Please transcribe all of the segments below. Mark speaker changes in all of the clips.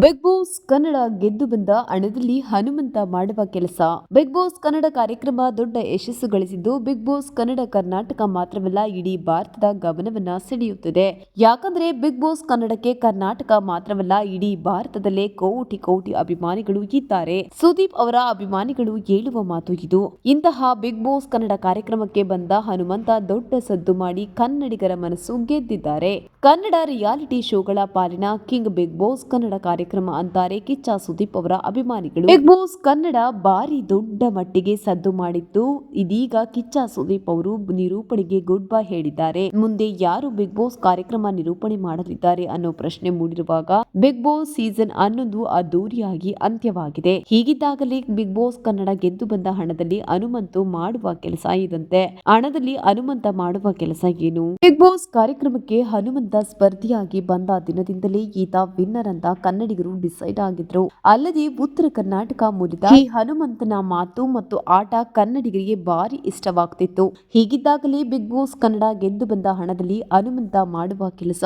Speaker 1: Big Boss Kannada ಗೆದ್ದು ಬಂದ ಹಣದಲ್ಲಿ ಹನುಮಂತ ಮಾಡುವ ಕೆಲಸ. ಬಿಗ್ ಬಾಸ್ ಕನ್ನಡ ಕಾರ್ಯಕ್ರಮ ದೊಡ್ಡ ಯಶಸ್ಸು ಗಳಿಸಿದ್ದು ಬಿಗ್ ಬಾಸ್ ಕನ್ನಡ ಕರ್ನಾಟಕ ಮಾತ್ರವಲ್ಲ, ಇಡೀ ಭಾರತದ ಗಮನವನ್ನ ಸೆಳೆಯುತ್ತಿದೆ. ಯಾಕಂದ್ರೆ ಬಿಗ್ ಬಾಸ್ ಕನ್ನಡಕ್ಕೆ ಕರ್ನಾಟಕ ಮಾತ್ರವಲ್ಲ, ಇಡೀ ಭಾರತದಲ್ಲೇ ಕೋಟಿ ಕೋಟಿ ಅಭಿಮಾನಿಗಳು ಇದ್ದಾರೆ. ಸುದೀಪ್ ಅವರ ಅಭಿಮಾನಿಗಳು ಹೇಳುವ ಮಾತು ಇದು. ಇಂತಹ ಬಿಗ್ ಬಾಸ್ ಕನ್ನಡ ಕಾರ್ಯಕ್ರಮಕ್ಕೆ ಬಂದ ಹನುಮಂತ ದೊಡ್ಡ ಸದ್ದು ಮಾಡಿ ಕನ್ನಡಿಗರ ಮನಸ್ಸು ಗೆದ್ದಿದ್ದಾರೆ. ಕನ್ನಡ ರಿಯಾಲಿಟಿ ಶೋಗಳ ಪಾಲಿನ ಕಿಂಗ್ ಬಿಗ್ ಬಾಸ್ ಕನ್ನಡ ಕಾರ್ಯಕ್ರಮ ಅಂತಾರೆ ಕಿಚ್ಚ ಸುದೀಪ್ ಅವರ ಅಭಿಮಾನಿಗಳು. ಬಿಗ್ ಬಾಸ್ ಕನ್ನಡ ಭಾರಿ ದೊಡ್ಡ ಮಟ್ಟಿಗೆ ಸದ್ದು ಮಾಡಿದ್ದು ಇದೀಗ ಕಿಚ್ಚ ಸುದೀಪ್ ಅವರು ನಿರೂಪಣೆಗೆ ಗುಡ್ ಬೈ ಹೇಳಿದ್ದಾರೆ. ಮುಂದೆ ಯಾರು ಬಿಗ್ ಬಾಸ್ ಕಾರ್ಯಕ್ರಮ ನಿರೂಪಣೆ ಮಾಡಲಿದ್ದಾರೆ ಅನ್ನೋ ಪ್ರಶ್ನೆ ಮೂಡಿರುವಾಗ ಬಿಗ್ ಬಾಸ್ ಸೀಸನ್ ಹನ್ನೊಂದು ಅದ್ದೂರಿಯಾಗಿ ಅಂತ್ಯವಾಗಿದೆ. ಹೀಗಿದ್ದಾಗಲೇ ಬಿಗ್ ಬಾಸ್ ಕನ್ನಡ ಗೆದ್ದು ಬಂದ ಹಣದಲ್ಲಿ ಹನುಮಂತು ಮಾಡುವ ಕೆಲಸ ಇದಂತೆ. ಹಣದಲ್ಲಿ ಹನುಮಂತ ಮಾಡುವ ಕೆಲಸ ಏನು? ಬಿಗ್ ಬಾಸ್ ಕಾರ್ಯಕ್ರಮಕ್ಕೆ ಹನುಮಂತ ಸ್ಪರ್ಧಿಯಾಗಿ ಬಂದ ದಿನದಿಂದಲೇ ಈತ ವಿನ್ನರ್ ಅಂತ ಕನ್ನಡಿಗರು ಡಿಸೈಡ್ ಆಗಿದ್ರು. ಅಲ್ಲದೆ ಉತ್ತರ ಕರ್ನಾಟಕ ಮೂಲದ ಈ ಹನುಮಂತನ ಮಾತು ಮತ್ತು ಆಟ ಕನ್ನಡಿಗರಿಗೆ ಭಾರಿ ಇಷ್ಟವಾಗ್ತಿತ್ತು. ಹೀಗಿದ್ದಾಗಲೇ ಬಿಗ್ ಬಾಸ್ ಕನ್ನಡ ಗೆದ್ದು ಬಂದ ಹಣದಲ್ಲಿ ಹನುಮಂತ ಮಾಡುವ ಕೆಲಸ.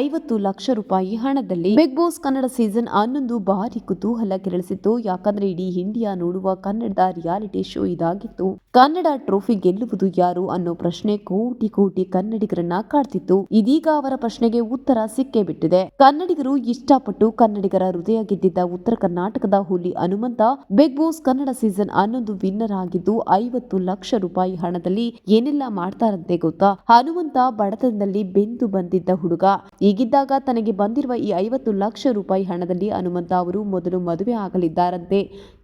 Speaker 1: ಐವತ್ತು ಲಕ್ಷ ರೂಪಾಯಿ ಹಣದಲ್ಲಿ ಬಿಗ್ ಬಾಸ್ ಕನ್ನಡ ಸೀಸನ್ ಹನ್ನೊಂದು ಭಾರಿ ಕುತೂಹಲ ಕೆರಳಿಸಿತ್ತು. ಯಾಕಂದ್ರೆ ಇಡೀ ಇಂಡಿಯಾ ನೋಡುವ ಕನ್ನಡದ ರಿಯಾಲಿಟಿ ಶೋ ಇದಾಗಿತ್ತು. ಕನ್ನಡ ಟ್ರೋಫಿ ಗೆಲ್ಲುವುದು ಯಾರು ಅನ್ನೋ ಪ್ರಶ್ನೆ ಕೋಟಿ ಕೋಟಿ ಕನ್ನಡಿಗರನ್ನ ಕಾಡ್ತಿತ್ತು. ಇದೀಗ ಅವರ ಪ್ರಶ್ನೆಗೆ ಉತ್ತರ ಸಿಕ್ಕೇ ಬಿಟ್ಟಿದೆ. ಕನ್ನಡಿಗರು ಇಷ್ಟಪಟ್ಟು ಕನ್ನಡಿಗರ ಹೃದಯ ಗೆದ್ದಿದ್ದ ಉತ್ತರ ಕರ್ನಾಟಕದ ಹುಲಿ Hanumantha, Bigg Boss Kannada season ಹನ್ನೊಂದು ವಿನ್ನರ್ ಆಗಿದ್ದು ಐವತ್ತು ಲಕ್ಷ ರೂಪಾಯಿ ಹಣದಲ್ಲಿ ಏನೆಲ್ಲ ಮಾಡ್ತಾರಂತೆ ಗೊತ್ತಾ? ಹನುಮಂತ ಬಡತನದಲ್ಲಿ ಬೆಂದು ಬಂದಿದ್ದ ಹುಡುಗ. ಈಗಿದ್ದಾಗ ತನಗೆ ಬಂದಿರುವ ಈ ಐವತ್ತು ಲಕ್ಷ ರೂಪಾಯಿ ಹಣದಲ್ಲಿ ಹನುಮಂತ ಅವರು ಮೊದಲು ಮದುವೆ ಆಗಲಿದ್ದಾರಂತೆ.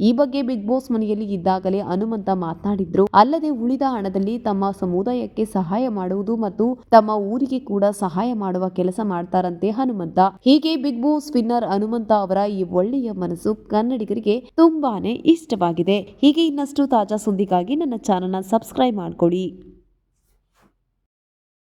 Speaker 1: ಈ ಬಗ್ಗೆ ಬಿಗ್ ಬಾಸ್ ಮನೆಯಲ್ಲಿ ಇದ್ದಾಗಲೇ ಹನುಮಂತ ಮಾತನಾಡಿದ್ರು. ಅಲ್ಲದೆ ಉಳಿದ ಹಣದಲ್ಲಿ ತಮ್ಮ ಸಮುದಾಯಕ್ಕೆ ಸಹಾಯ ಮಾಡುವುದು ಮತ್ತು ತಮ್ಮ ಊರಿಗೆ ಕೂಡ ಸಹಾಯ ಮಾಡುವ ಕೆಲಸ ಮಾಡ್ತಾರಂತೆ ಹನುಮಂತ. ಹೀಗೆ ಬಿಗ್ ಬಾಸ್ ವಿನ್ನರ್ ಹನುಮಂತ ಅವರ ಈ ಒಳ್ಳೆಯ ಮನಸ್ಸು ಕನ್ನಡಿಗರಿಗೆ ತುಂಬಾನೇ ಇಷ್ಟವಾಗಿದೆ. ಹೀಗೆ ಇನ್ನಷ್ಟು ತಾಜಾ ಸುದ್ದಿಗಾಗಿ ನನ್ನ ಚಾನಲ್ನ ಸಬ್ಸ್ಕ್ರೈಬ್ ಮಾಡ್ಕೊಳ್ಳಿ